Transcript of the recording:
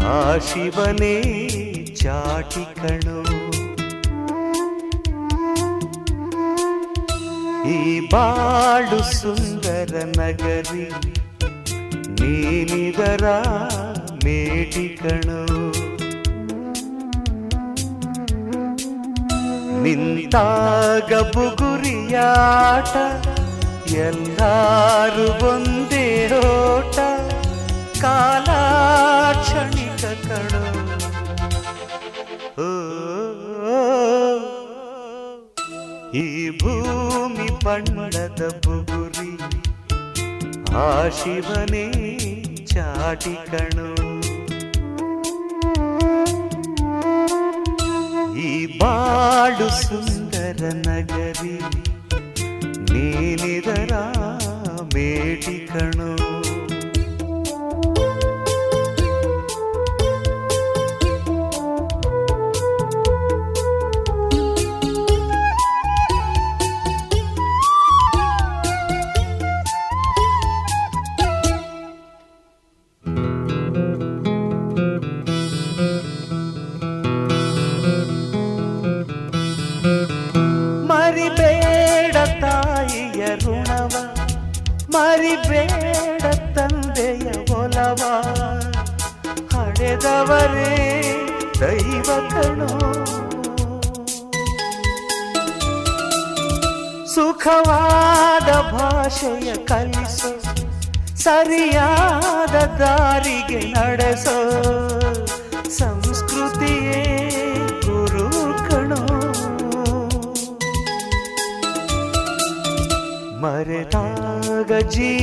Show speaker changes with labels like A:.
A: ಆ ಶಿವನೇ ಚಾಟಿ ಈ ಬಾಳು ಸುಂದರ ನಗರಿ ನೀನಿದರ ಮೇಟಿ ಕಣು. ನಿಂತಾಗ ಬುಗುರಿಯಾಟ ಎಲ್ಲಾರು ಒಂದೇ ఎక్కడో ఈ భూమి పండద బుగురి ఆ శివనే చాటికణు ఈ బాడు సుందర నగరి నేనిదరా మేటికణు ಋಣವ ಮರಿಬೇಡ ತಂದೆಯ ಒಲವ. ಹಡೆದವರೇ ದೈವ ಸುಖವಾದ ಭಾಷೆಯ ಕಲಿಸೋ ಸರಿಯಾದ ದಾರಿಗೆ ನಡೆಸೋ. मरता गजी